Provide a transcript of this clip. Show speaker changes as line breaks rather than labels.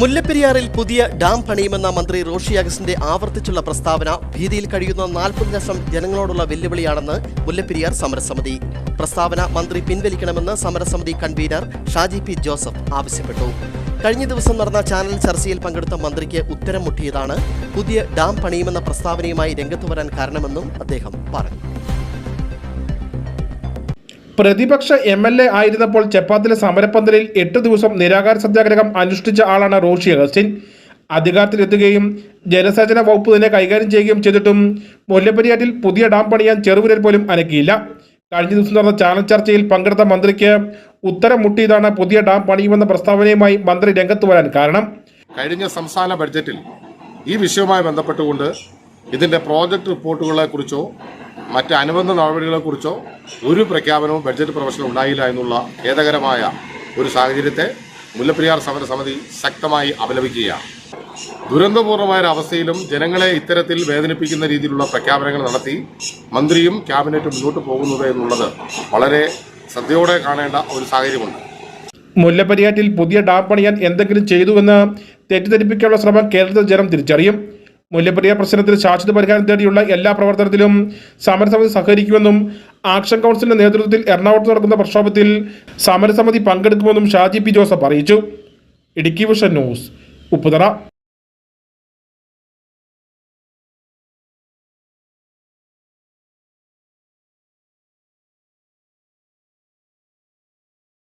മുല്ലപ്പെരിയാറിൽ പുതിയ ഡാം പണിയുമെന്ന മന്ത്രി റോഷി അഗസ്റ്റിന്റെ ആവർത്തിച്ചുള്ള പ്രസ്താവന ഭീതിയിൽ കഴിയുന്ന നാൽപ്പത് ലക്ഷം ജനങ്ങളോടുള്ള വെല്ലുവിളിയാണെന്ന് മുല്ലപ്പെരിയാർ സമരസമിതി. പ്രസ്താവന മന്ത്രി പിൻവലിക്കണമെന്ന് സമരസമിതി കൺവീനർ ഷാജി പി ജോസഫ് ആവശ്യപ്പെട്ടു. കഴിഞ്ഞ ദിവസം നടന്ന ചാനൽ ചർച്ചയിൽ പങ്കെടുത്ത മന്ത്രിക്ക് ഉത്തരം മുട്ടിയതാണ് പുതിയ ഡാം പണിയുമെന്ന പ്രസ്താവനയുമായി രംഗത്തു വരാൻ കാരണമെന്നും അദ്ദേഹം പറഞ്ഞു.
പ്രതിപക്ഷ എം എൽ എ ആയിരുന്നപ്പോൾ ചെപ്പാത്തിലെ സമരപ്പന്തലിൽ എട്ട് ദിവസം നിരാകാര സത്യാഗ്രഹം അനുഷ്ഠിച്ച ആളാണ് റോഷി അഗസ്റ്റിൻ. അധികാരത്തിലെത്തുകയും ജലസേചന വകുപ്പ് തന്നെ കൈകാര്യം ചെയ്യുകയും ചെയ്തിട്ടും മുല്ലപ്പെരിയാറ്റിൽ പുതിയ ഡാം പണിയാൻ ചെറുവിരൽ പോലും അനക്കിയില്ല. കഴിഞ്ഞ ദിവസം നടന്ന ചാനൽ ചർച്ചയിൽ പങ്കെടുത്ത മന്ത്രിക്ക് ഉത്തരം മുട്ടിയതാണ് പുതിയ ഡാം പണിയുമെന്ന പ്രസ്താവനയുമായി മന്ത്രി രംഗത്ത് വരാൻ കാരണം.
കഴിഞ്ഞ സംസ്ഥാന ബഡ്ജറ്റിൽ ഈ വിഷയവുമായി ബന്ധപ്പെട്ടുകൊണ്ട് ഇതിന്റെ പ്രോജക്റ്റ് റിപ്പോർട്ടുകളെ കുറിച്ചോ മറ്റ് അനുബന്ധ നടപടികളെക്കുറിച്ചോ ഒരു പ്രഖ്യാപനവും ബഡ്ജറ്റ് പ്രവേശനം ഉണ്ടായില്ല എന്നുള്ള ഖേദകരമായ ഒരു സാഹചര്യത്തെ മുല്ലപ്പെരിയാർ സമരസമിതി ശക്തമായി അപലപിക്കുകയാണ്. ദുരന്തപൂർണമായ അവസ്ഥയിലും ജനങ്ങളെ ഇത്തരത്തിൽ വേദനിപ്പിക്കുന്ന രീതിയിലുള്ള പ്രഖ്യാപനങ്ങൾ നടത്തി മന്ത്രിയും ക്യാബിനറ്റും മുന്നോട്ട് പോകുന്നത് എന്നുള്ളത് വളരെ ശ്രദ്ധയോടെ കാണേണ്ട ഒരു സാഹചര്യമുണ്ട്.
മുല്ലപ്പെരിയാറ്റിൽ പുതിയ ഡാം പണിയാൻ എന്തെങ്കിലും ചെയ്തുവെന്ന് തെറ്റിദ്ധരിപ്പിക്കാനുള്ള ശ്രമം കേരളത്തിലെ ജനം തിരിച്ചറിയും. മുല്ലപ്പെരിയാർ പ്രശ്നത്തിൽ ശാശ്വത പരിഹാരം തേടിയുള്ള എല്ലാ പ്രവർത്തനത്തിലും സമരസമിതി സഹകരിക്കുമെന്നും ആക്ഷൻ കൗൺസിലിന്റെ നേതൃത്വത്തിൽ എറണാകുളത്ത് നടക്കുന്ന പ്രക്ഷോഭത്തിൽ സമരസമിതി പങ്കെടുക്കുമെന്നും ഷാജി പി ജോസഫ് അറിയിച്ചു. Idukki vision news Upputhara.